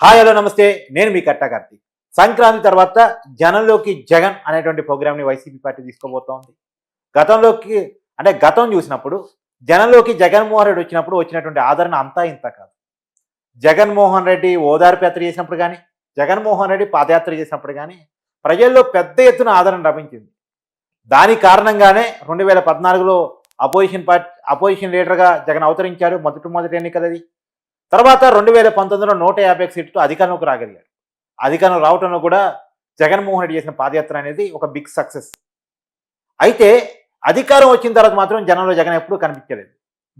Hi hello నమస్తే. నేను మీ కట్టా కార్తీక్. సంక్రాంతి తర్వాత జనంలోకి జగన్ అనేటువంటి ప్రోగ్రామ్ని వైసీపీ పార్టీ తీసుకోబోతోంది. గతంలోకి అంటే గతం చూసినప్పుడు జనంలోకి జగన్మోహన్ రెడ్డి వచ్చినప్పుడు వచ్చినటువంటి ఆదరణ అంతా ఇంత కాదు. జగన్మోహన్ రెడ్డి ఓదార్పు యాత్ర చేసినప్పుడు కానీ జగన్మోహన్ రెడ్డి పాదయాత్ర చేసినప్పుడు కానీ ప్రజల్లో పెద్ద ఎత్తున ఆదరణ లభించింది. దాని కారణంగానే రెండు వేల పద్నాలుగులో అపోజిషన్ పార్టీ అపోజిషన్ లీడర్గా జగన్ అవతరించాడు మొదటి మొదటి ఎన్నికలది. తర్వాత రెండు వేల పంతొమ్మిదిలో నూట యాభై సీట్లతో అధికారంలోకి రాగలిగాడు. అధికారం రావటంలో కూడా జగన్మోహన్ రెడ్డి చేసిన పాదయాత్ర అనేది ఒక బిగ్ సక్సెస్ అయితే అధికారం వచ్చిన తర్వాత మాత్రం జనంలో జగన్ ఎప్పుడూ కనిపించలేదు.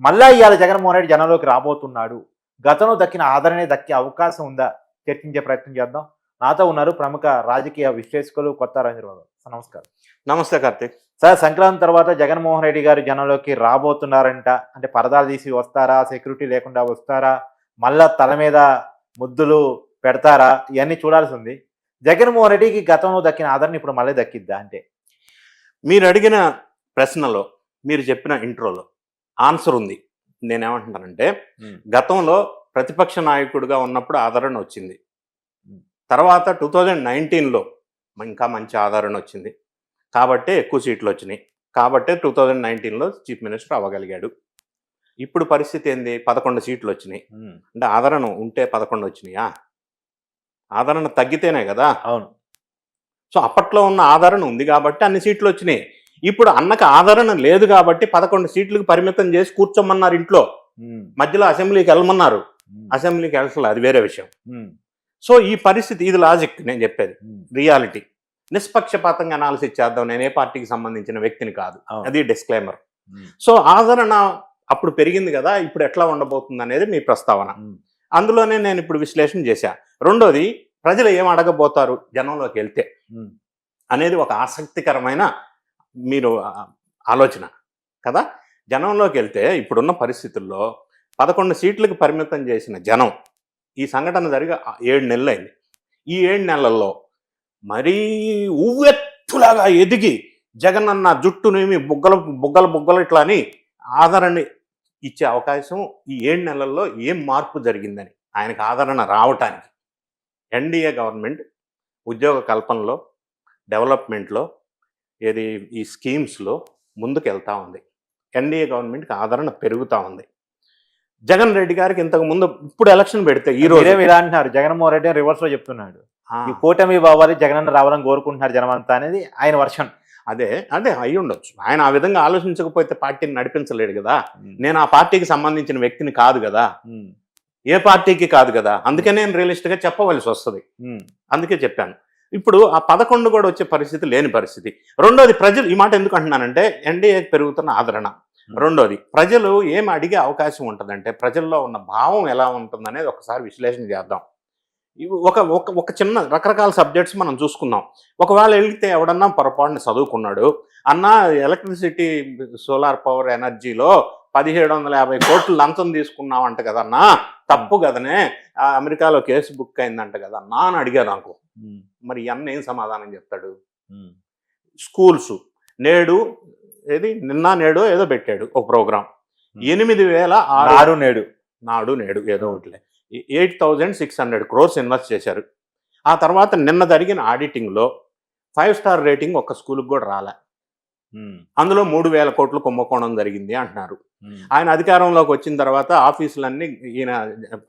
మళ్ళా ఇవాళ జగన్మోహన్ రెడ్డి జనంలోకి రాబోతున్నాడు. గతంలో దక్కిన ఆదరణే దక్కే అవకాశం ఉందా? చర్చించే ప్రయత్నం చేద్దాం. నాతో ఉన్నారు ప్రముఖ రాజకీయ విశ్లేషకులు కొత్త రంజరావు నమస్కారం. నమస్తే కార్తీక్. సార్ సంక్రాంతి తర్వాత జగన్మోహన్ రెడ్డి గారు జనంలోకి రాబోతున్నారంట. అంటే పరదాలు తీసి వస్తారా? సెక్యూరిటీ లేకుండా వస్తారా? మళ్ళా తల మీద ముద్దులు పెడతారా? ఇవన్నీ చూడాల్సి ఉంది జగన్మోహన్ రెడ్డికి గతంలో దక్కిన ఆదరణ ఇప్పుడు మళ్ళీ దక్కిద్దా అంటే? మీరు అడిగిన ప్రశ్నలో మీరు చెప్పిన ఇంట్రోలో ఆన్సర్ ఉంది. నేనేమంటున్నానంటే గతంలో ప్రతిపక్ష నాయకుడిగా ఉన్నప్పుడు ఆదరణ వచ్చింది. తర్వాత టూ థౌజండ్ నైన్టీన్లో ఇంకా మంచి ఆదరణ వచ్చింది. కాబట్టే ఎక్కువ సీట్లు వచ్చినాయి. కాబట్టే టూ థౌజండ్ నైన్టీన్లో చీఫ్ మినిస్టర్ అవ్వగలిగాడు. ఇప్పుడు పరిస్థితి ఏంది? పదకొండు సీట్లు వచ్చినాయి. అంటే ఆదరణ ఉంటే పదకొండు వచ్చినాయా? ఆదరణ తగ్గితేనే కదా? అవును. సో అప్పట్లో ఉన్న ఆదరణ ఉంది కాబట్టి అన్ని సీట్లు వచ్చినాయి. ఇప్పుడు అన్నకు ఆదరణ లేదు కాబట్టి పదకొండు సీట్లకు పరిమితం చేసి కూర్చోమన్నారు ఇంట్లో. మధ్యలో అసెంబ్లీకి వెళ్ళమన్నారు. అసెంబ్లీకి వెళ్ళట్లేదు అది వేరే విషయం. సో ఈ పరిస్థితి ఇది లాజిక్ నేను చెప్పేది. రియాలిటీ. నిష్పక్షపాతంగా అనాలిసిస్ చేద్దాం. నేను ఏ పార్టీకి సంబంధించిన వ్యక్తిని కాదు. అది డిస్క్లైమర్ సో ఆదరణ అప్పుడు పెరిగింది కదా ఇప్పుడు ఎట్లా ఉండబోతుంది అనేది మీ ప్రస్తావన. అందులోనే నేను ఇప్పుడు విశ్లేషణ చేశా. రెండోది ప్రజలు ఏం అడగబోతారు జనంలోకి వెళ్తే అనేది ఒక ఆసక్తికరమైన మీరు ఆలోచన కదా? జనంలోకి వెళ్తే ఇప్పుడున్న పరిస్థితుల్లో పదకొండు సీట్లకు పరిమితం చేసిన జనం ఈ సంఘటన జరిగి ఏడు నెలలు అయింది ఈ ఏడు నెలల్లో మరీ ఉవ్వెత్తులాగా ఎదిగి జగన్ అన్న జుట్టునేమి బుగ్గలు బుగ్గలు బుగ్గలు ఇట్లా అని ఆదరణ ఇచ్చే అవకాశం ఈ ఏడు నెలల్లో ఏం మార్పు జరిగిందని ఆయనకు ఆదరణ రావటానికి ఎన్డీఏ గవర్నమెంట్ ఉద్యోగ కల్పనలో డెవలప్మెంట్లో ఏది ఈ స్కీమ్స్లో ముందుకు వెళ్తా ఉంది. ఎన్డీఏ గవర్నమెంట్కి ఆదరణ పెరుగుతూ ఉంది. జగన్ రెడ్డి గారికి ఇంతకు ముందు ఇప్పుడు ఎలక్షన్ పెడితే ఈ రోజు ఇలా అంటున్నారు? జగన్మోహన్ రెడ్డి రివర్స్లో చెప్తున్నాడు. ఈ కూటమి బావాలి జగన్ రావాలని కోరుకుంటున్నారు జనం అంతా అనేది ఆయన వర్షన్. అదే అదే అయి ఉండొచ్చు ఆయన ఆ విధంగా ఆలోచించకపోతే పార్టీని నడిపించలేడు కదా. నేను ఆ పార్టీకి సంబంధించిన వ్యక్తిని కాదు కదా. ఏ పార్టీకి కాదు కదా. అందుకే నేను రియలిస్ట్గా చెప్పవలసి వస్తుంది. అందుకే చెప్పాను. ఇప్పుడు ఆ పదకొండు కూడా వచ్చే పరిస్థితి లేని పరిస్థితి. రెండోది ప్రజలు ఈ మాట ఎందుకు అంటున్నానంటే ఎన్డీఏ పెరుగుతున్న ఆదరణ. రెండోది ప్రజలు ఏం అడిగే అవకాశం ఉంటుందంటే ప్రజల్లో ఉన్న భావం ఎలా ఉంటుందనేది ఒకసారి విశ్లేషణ చేద్దాం. ఒక ఒక ఒక చిన్న రకరకాల సబ్జెక్ట్స్ మనం చూసుకుందాం. ఒకవేళ వెళ్తే ఎవడన్నా పొరపాటున చదువుకున్నాడు అన్న ఎలక్ట్రిసిటీ సోలార్ పవర్ ఎనర్జీలో పదిహేడు వందల యాభై కోట్లు లంచం తీసుకున్నావంట కదన్నా తప్పు కదనే ఆ అమెరికాలో కేసు బుక్ అయిందంట కదన్నా అని అడిగారు నాకు. ఉమ్, మరి అన్న ఏం సమాధానం చెప్తాడు? స్కూల్స్. నేడు ఏది? నిన్న నేడు ఏదో పెట్టాడు ఒక ప్రోగ్రాం. ఎనిమిది వేల ఆరు నాడు. నేడు నాడు ఏదో ఒకటిలే. Eight thousand six hundred crores invest చేశారు. ఆ తర్వాత నిన్న జరిగిన ఆడిటింగ్లో ఫైవ్ స్టార్ రేటింగ్ ఒక స్కూల్కి కూడా రాలే. అందులో మూడు వేల కోట్లు కుంభకోణం జరిగింది అంటున్నారు. ఆయన అధికారంలోకి వచ్చిన తర్వాత ఆఫీసులన్నీ ఈయన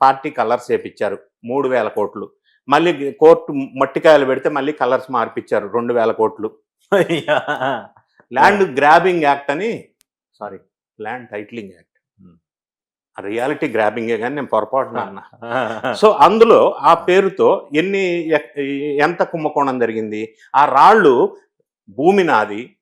పార్టీ కలర్స్ వేపించారు మూడు వేల కోట్లు. మళ్ళీ కోర్టు మట్టికాయలు పెడితే మళ్ళీ కలర్స్ మార్పిచ్చారు. రెండు వేల కోట్లు. ల్యాండ్ గ్రాబింగ్ యాక్ట్ అని sorry land titling act. Reality గ్రాబింగే కానీ నేను పొరపాటున అన్నా. సో అందులో ఆ పేరుతో ఎన్ని ఎంత కుంభకోణం జరిగింది? ఆ రాళ్ళు భూమి నాది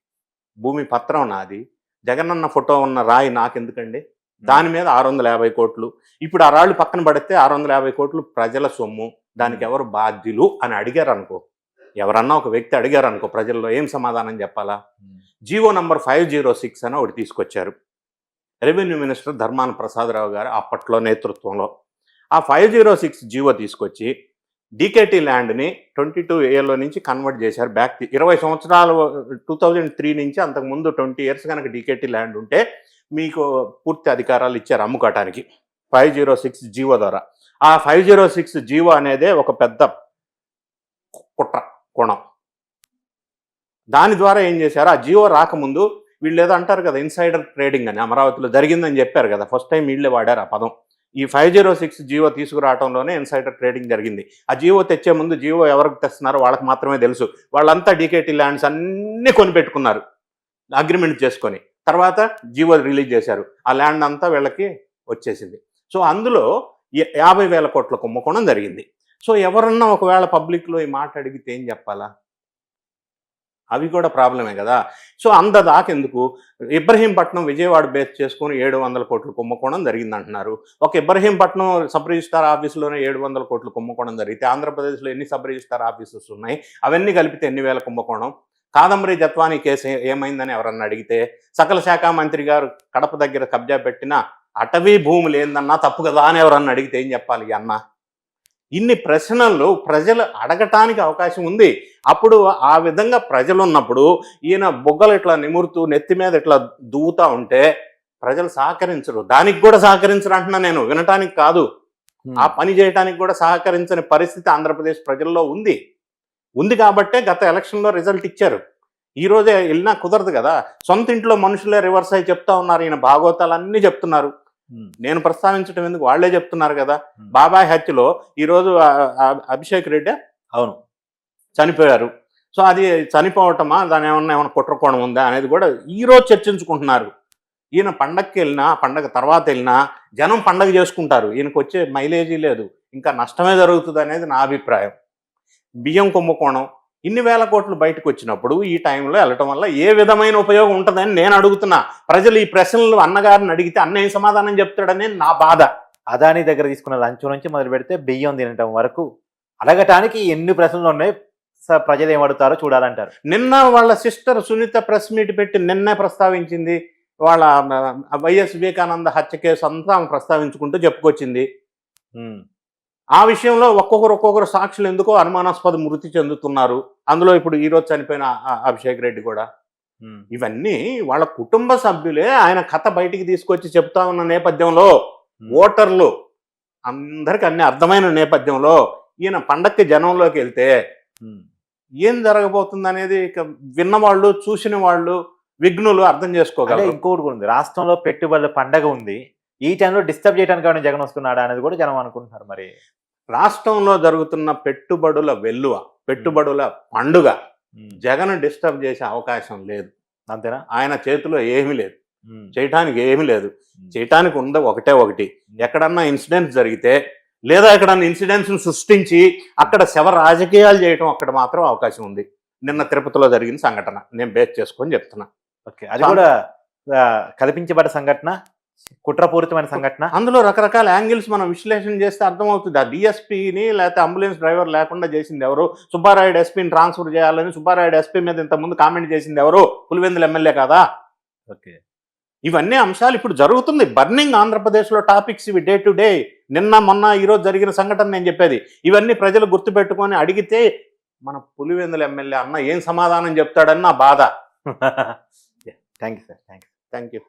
భూమి పత్రం నాది జగనన్న ఫోటో ఉన్న రాయి నాకెందుకండి? దాని మీద ఆరు వందల యాభై కోట్లు. ఇప్పుడు ఆ రాళ్ళు పక్కన పడితే ఆరు వందల యాభై కోట్లు ప్రజల సొమ్ము. దానికి ఎవరు బాధ్యులు అని అడిగారు అనుకో ఎవరన్నా ఒక వ్యక్తి అడిగారు అనుకో ప్రజల్లో ఏం సమాధానం చెప్పాలా? GO number five zero six అని ఒకటి తీసుకొచ్చారు. రెవెన్యూ మినిస్టర్ ధర్మాన ప్రసాదరావు గారు అప్పట్లో నేతృత్వంలో ఆ ఫైవ్ జీరో సిక్స్ జీవో తీసుకొచ్చి డీకేటీ ల్యాండ్ని ట్వంటీ టూ ఏలో నుంచి కన్వర్ట్ చేశారు. బ్యాక్ ఇరవై సంవత్సరాలు టూ థౌజండ్ త్రీ నుంచి అంతకుముందు ట్వంటీ ఇయర్స్ కనుక డీకేటీ ల్యాండ్ ఉంటే మీకు పూర్తి అధికారాలు ఇచ్చారు అమ్ముకోవటానికి ఫైవ్ జీరో సిక్స్ జీవో ద్వారా. ఆ ఫైవ్ జీరో సిక్స్ జీవో అనేదే ఒక పెద్ద కుట్ర కోణం. దాని ద్వారా ఏం చేశారు? ఆ జియో రాకముందు వీళ్ళు ఏదో అంటారు కదా ఇన్సైడర్ ట్రేడింగ్ అని అమరావతిలో జరిగిందని చెప్పారు కదా ఫస్ట్ టైం వీళ్ళే వాడారు ఆ పదం. ఈ ఫైవ్ జీరో సిక్స్ జియో తీసుకురావడంలోనే ఇన్సైడర్ ట్రేడింగ్ జరిగింది. ఆ జియో తెచ్చే ముందు జియో ఎవరికి తెస్తున్నారో వాళ్ళకి మాత్రమే తెలుసు. వాళ్ళంతా డీకేటీ ల్యాండ్స్ అన్నీ కొనిపెట్టుకున్నారు అగ్రిమెంట్ చేసుకొని. తర్వాత జియో రిలీజ్ చేశారు. ఆ ల్యాండ్ అంతా వీళ్ళకి వచ్చేసింది. సో అందులో యాభై వేల కోట్ల కుంభకోణం జరిగింది. సో ఎవరన్నా ఒకవేళ పబ్లిక్లో ఈ మాట అడిగితే ఏం చెప్పాలా? అవి కూడా ప్రాబ్లమే కదా. సో అంత దాకెందుకు? ఇబ్రహీంపట్నం విజయవాడ బేస్ చేసుకుని ఏడు వందల కోట్లు కుంభకోణం జరిగింది అంటున్నారు ఒక ఇబ్రహీంపట్నం సబ్ రిజిస్టార్ ఆఫీసులోనే ఏడు వందల కోట్లు కుంభకోణం జరిగితే ఆంధ్రప్రదేశ్లో ఎన్ని సబ్ రిజిస్టార్ ఆఫీసెస్ ఉన్నాయి? అవన్నీ కలిపితే ఎన్ని వేల కుంభకోణం? కాదంబరి జత్వానీ కేసు ఏమైందని ఎవరన్నా అడిగితే సకల శాఖ మంత్రి గారు కడప దగ్గర కబ్జా పెట్టిన అటవీ భూములు ఏందన్నా తప్పు కదా అని ఎవరన్నా అడిగితే ఏం చెప్పాలి అన్నా? ఇన్ని ప్రశ్నలు ప్రజలు అడగటానికి అవకాశం ఉంది. అప్పుడు ఆ విధంగా ప్రజలు ఉన్నప్పుడు ఈయన బొగ్గలు ఇట్లా నిమురుతూ నెత్తి మీద ఇట్లా దూవుతా ఉంటే ప్రజలు సహకరించరు. దానికి కూడా సహకరించరు అంటున్నా నేను. వినటానికి కాదు. ఆ పని చేయడానికి కూడా సహకరించని పరిస్థితి ఆంధ్రప్రదేశ్ ప్రజల్లో ఉంది. ఉంది కాబట్టే గత ఎలక్షన్లో రిజల్ట్ ఇచ్చారు. ఈ రోజే వెళ్ళినా కుదరదు కదా. సొంత ఇంట్లో మనుషులే రివర్స్ అయి చెప్తా ఉన్నారు. ఈయన భాగవతాలన్నీ చెప్తున్నారు. నేను ప్రస్తావించడం ఎందుకు? వాళ్ళే చెప్తున్నారు కదా. బాబాయ్ హత్యలో ఈరోజు అభిషేక్ రెడ్డి అవును. చనిపోయారు. సో అది చనిపోవటమా? దాని ఏమన్నా ఏమైనా కుట్రకోణం ఉందా అనేది కూడా ఈ రోజు చర్చించుకుంటున్నారు. ఈయన పండగకి వెళ్ళినా పండగ తర్వాత వెళ్ళినా జనం పండగ చేసుకుంటారు. ఈయనకు వచ్చే మైలేజీ లేదు. ఇంకా నష్టమే జరుగుతుంది అనేది నా అభిప్రాయం. బియ్యం కుంభకోణం ఇన్ని వేల కోట్లు బయటకు వచ్చినప్పుడు ఈ టైంలో వెళ్ళటం వల్ల ఏ విధమైన ఉపయోగం ఉంటుందని నేను అడుగుతున్నా. ప్రజలు ఈ ప్రశ్నలు అన్నగారిని అడిగితే అన్న ఏం సమాధానం చెప్తాడని నా బాధ. అదాని దగ్గర తీసుకున్న లంచం నుంచి మొదలు పెడితే బియ్యం తినటం వరకు అడగటానికి ఎన్ని ప్రశ్నలు ఉన్నాయి. స- ప్రజలు ఏమడుగుతారో చూడాలంటారు. నిన్న వాళ్ళ సిస్టర్ సునీత ప్రెస్ మీట్ పెట్టి నిన్నే ప్రస్తావించింది. వాళ్ళ వైఎస్ వివేకానంద హత్య కేసు అంతా ఆమె ప్రస్తావించుకుంటూ చెప్పుకొచ్చింది. ఆ విషయంలో ఒక్కొక్కరు ఒక్కొక్కరు సాక్షులు ఎందుకో అనుమానాస్పద మృతి చెందుతున్నారు అందులో ఇప్పుడు ఈ రోజు చనిపోయిన అభిషేక్ రెడ్డి కూడా. ఇవన్నీ వాళ్ళ కుటుంబ సభ్యులే ఆయన కథ బయటికి తీసుకొచ్చి చెప్తా ఉన్న నేపథ్యంలో. ఓటర్లు అందరికి అన్ని అర్థమైన నేపథ్యంలో ఈయన పండక్కి జనంలోకి వెళ్తే. ఏం జరగబోతుంది అనేది ఇక విన్నవాళ్ళు చూసిన వాళ్ళు విఘ్నులు అర్థం చేసుకోగలరు ఇంకోటి కూడా ఉంది రాష్ట్రంలో పెట్టుబడుల పండగ ఉంది ఈ టైంలో డిస్టర్బ్ చేయడానికి జగన్ వస్తున్నాడా అనేది కూడా జనం అనుకుంటున్నారు మరి. రాష్ట్రంలో జరుగుతున్న పెట్టుబడుల వెల్లువ పెట్టుబడుల పండుగ. జగన్ డిస్టర్బ్ చేసే అవకాశం లేదు. అంతేనా? ఆయన చేతిలో ఏమీ లేదు. చేయటానికి ఏమీ లేదు. చేయటానికి ఉంద ఒకటే ఒకటి. ఎక్కడన్నా ఇన్సిడెంట్స్ జరిగితే లేదా ఎక్కడన్నా ఇన్సిడెంట్స్ సృష్టించి అక్కడ శవ రాజకీయాలు చేయటం అక్కడ మాత్రం అవకాశం ఉంది. నిన్న తిరుపతిలో జరిగిన సంఘటన. నేను బేస్ చేసుకొని చెప్తున్నా. ఓకే. అది కూడా కల్పించబడ్డ సంఘటన? కుట్రపూరితమైన సంఘటన. అందులో రకరకాల యాంగిల్స్ మనం విశ్లేషణ చేస్తే అర్థమవుతుంది. ఆ డిఎస్పీని లేకపోతే అంబులెన్స్ డ్రైవర్ లేకుండా చేసింది ఎవరు? సుబ్బారాయుడు ఎస్పీని ట్రాన్స్ఫర్ చేయాలని సుబ్బారాయుడు ఎస్పీ మీద ఇంతకుముందు కామెంట్ చేసింది ఎవరు? పులివెందుల ఎమ్మెల్యే కాదా? ఓకే. ఇవన్నీ అంశాలు ఇప్పుడు జరుగుతుంది. బర్నింగ్ ఆంధ్రప్రదేశ్లో టాపిక్స్ ఇవి డే టు డే. నిన్న మొన్న ఈరోజు జరిగిన సంఘటన నేను చెప్పేది. ఇవన్నీ ప్రజలు గుర్తుపెట్టుకొని అడిగితే మన పులివెందుల ఎమ్మెల్యే అన్న ఏం సమాధానం చెప్తాడని నా బాధ thank you sir thank you thank you